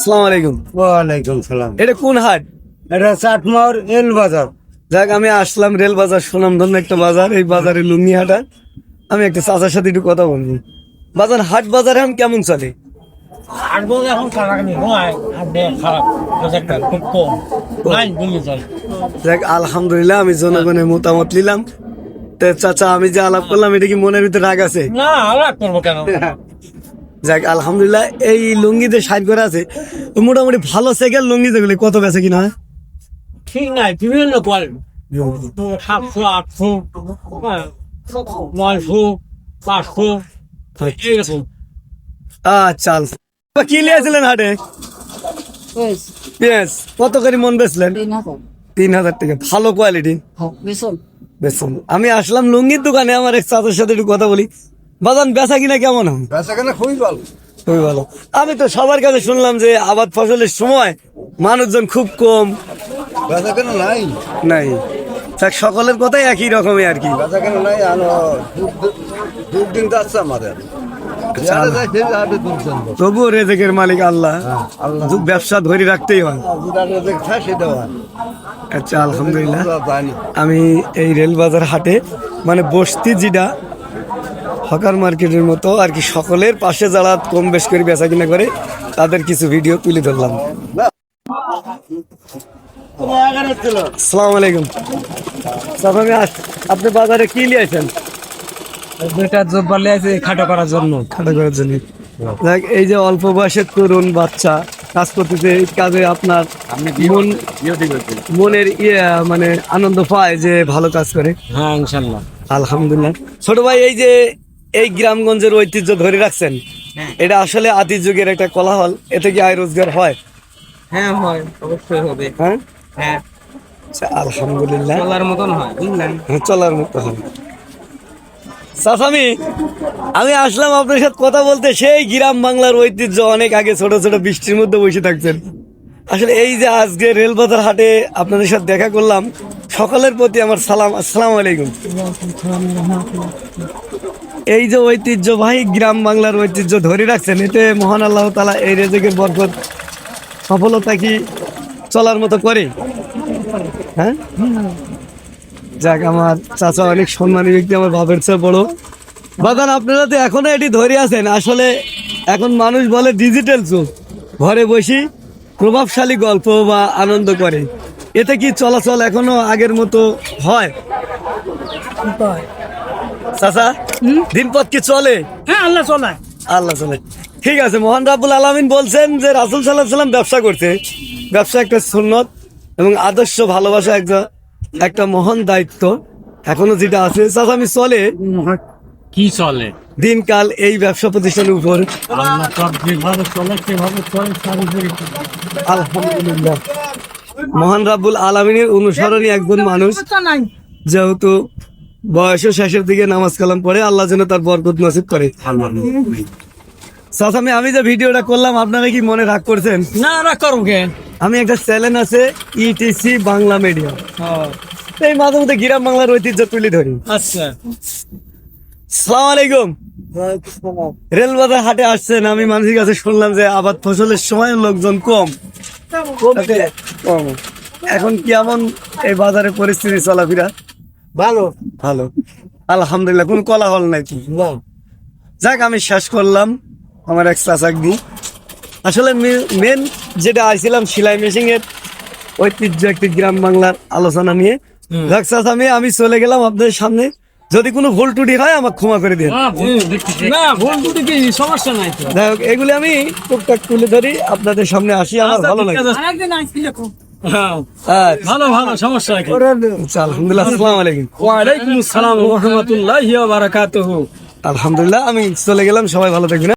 আসসালামু আলাইকুম। ওয়ালাইকুম সালাম। এটা কোন হাট? এটা চাটমার এল বাজার। যাক আমি আসলাম রেল বাজার সুনামধন্য একটা বাজার এই বাজারে লুঙ্গি হাটা। আমি একটা চাচার সাথে একটু কথা বলব। বাজার হাট বাজার এখন কেমন চলে? এখন খারাপ নয় খারাপ খুব কম। লাইন কমে চলে যাক আলহামদুলিল্লাহ আমি জনগণের মতামত নিলাম। তো চাচা আমি যে আলাপ করলাম এটা কি মনের ভিতরে রাগ আছে? না আলাপ করব কেন? যাক আলহামদুলিল্লাহ এই লুঙ্গি লুঙ্গিতে সাইড করে আছে। মোটামুটি ভালো সেকেন্ড লুঙ্গি যেগুলি কত বেছে কিনা? হয় ঠিক নাই বিভিন্ন কোয়ালিটি। সাতশো আটশো হ্যাঁ, নয়শো পাঁচশো এইরকম। আচ্ছা আচ্ছা। কি নিয়েছিলেন হাটে? পেঁয়াজ। কত করে মন বেচলেন? তিন হাজার। টাকা। ভালো কোয়ালিটি। বেচুন আমি আসলাম লুঙ্গির দোকানে আমার এক চাচার সাথে একটু কথা বলি। বাজান বেচা কিনা কেমন? হয় বেচাকেনা খুবই ভালো। খুবই ভালো। আমি তো সবার কাছে শুনলাম যে আবাদ ফসলের সময় মানুষজন খুব কম। বেচাকেনা নাই। নাই। যাক, সকলের কথাই একই রকমই আর কি। নাই দুধ দিন যাচ্ছে আমাদের। জানব তবুও রেজেকের মালিক আল্লাহ। আল্লাহ। দু- ব্যবসা ধরে রাখতেই হয়। হয়। আচ্ছা আলহামদুলিল্লাহ। আমি এই রেলবাজার হাটে মানে বস্তি যেটা হকার মার্কেটের মতো আর কি সকলের পাশে যারা কম বেশ করে বেচা কিনা করে তাদের কিছু ভিডিও তুলে ধরলাম। আসসালামু আলাইকুম আপনি বাজারে কি নিয়েছেন দুইটা জব্বার লিয়েছে খাটো করার জন্য। খাটা করার জন্য। দেখ এই যে অল্প বয়সের তরুণ বাচ্চা কাজ করতেছে এই কাজে আপনার মন মনের ইয়ে মানে আনন্দ পায় যে ভালো কাজ করে। হ্যাঁ ইনশাল্লাহ। আলহামদুলিল্লাহ। ছোট ভাই এই যে এই গ্রামগঞ্জের ঐতিহ্য ধরে রাখছেন? এটা আসলে আদি যুগের একটা কোলাহল। এতে কি আয় রোজগার হয়? হ্যাঁ হয়। অবশ্যই হবে। হ্যাঁ? হ্যাঁ। আচ্ছা, আলহামদুলিল্লাহ। চলার মতন হয় বুঝলেন? হ্যাঁ, চলার মতো হবে সাসামি আমি আসলাম আপনার সাথে কথা বলতে। সেই গ্রাম বাংলার ঐতিহ্য অনেক আগে ছোট ছোট বৃষ্টির মধ্যে বসে থাকতেন আসলে এই যে আজকে রেলবাজার হাটে আপনাদের সাথে দেখা করলাম, সকলের প্রতি আমার সালাম, আসসালামু আলাইকুম। এই যে ঐতিহ্যবাহী গ্রাম বাংলার ঐতিহ্য ধরে রাখছেন, এতে মহান আল্লাহ তালা এই রেজেকের বরকত, সফলতা কি চলার মতো করে? হ্যাঁ? যাক, আমার চাচা অনেক সম্মানী ব্যক্তি, আমার বাপের চেয়ে বড়। বাগান, আপনারা তো এখনও এটি ধরে আছেন। আসলে এখন মানুষ বলে ডিজিটাল যুগ। ঘরে বসি প্রভাবশালী গল্প বা আনন্দ করে। এতে কি চলাচল এখনও আগের মতো হয়? চাচা দিনপথ কি চলে? হ্যাঁ আল্লাহ চলায়। আল্লাহ চলে। ঠিক আছে মোহন রাবুল আলমিন বলছেন যে রাসুল সাল্লাহ সাল্লাম ব্যবসা করতে ব্যবসা একটা সুন্নত এবং আদর্শ ভালোবাসা একটা একটা মহান দায়িত্ব। এখনও যেটা আছে চাচামি চলে। কি চলে? দিনকাল এই ব্যবসা প্রতিষ্ঠানের উপর। আলহামদুলিল্লাহ। মহান রাব্বুল আলমিনের অনুসরণী একজন মানুষ যেহেতু বয়সের শেষের দিকে নামাজ কালাম পড়ে আল্লাহ যেন তার বরকত নসিব করে। আমি যে ভিডিওটা করলাম আপনারা কি মনে রাগ করছেন? না না করব আমি একটা চ্যানেল আছে ইটিসি বাংলা মিডিয়া এই মাঝে মধ্যে গ্রাম বাংলার ঐতিহ্য তুলে ধরি। আচ্ছা। সালাম আলাইকুম। রেলবাজার হাটে আসছেন আমি মানুষের কাছে শুনলাম যে আবাদ ফসলের সময় লোকজন কম। কম এখন কেমন এই বাজারে পরিস্থিতি চলাফেরা? ভালো। ভালো। আলহামদুলিল্লাহ কোন কলাহল নাই তো। যাক আমি শেষ করলাম আমার এক চাচাক দি আসলে মেন যেটা আইছিলাম সেলাই মেশিন এর ঐতিহ্য একটি গ্রাম বাংলার আলোচনা নিয়ে। যাক চাচা আমি আমি চলে গেলাম আপনাদের সামনে। যদি কোনো ভুল টুটি হয় আমাকে ক্ষমা করে দিন না ভুল টুটি কি? সমস্যা নাই তো। যাই হোক এগুলি আমি টুকটাক তুলে ধরি আপনাদের সামনে আসি আমার ভালো লাগে। হ্যাঁ, আচ্ছা, ভালো ভালো সমস্যা কি আচ্ছা, আলহামদুলিল্লাহ আসসালামু আলাইকুম। ওয়ালাইকুম আসসালাম ওয়া রাহমাতুল্লাহি ওয়া বারাকাতুহু। আলহামদুলিল্লাহ আমি চলে গেলাম সবাই ভালো থাকবেন।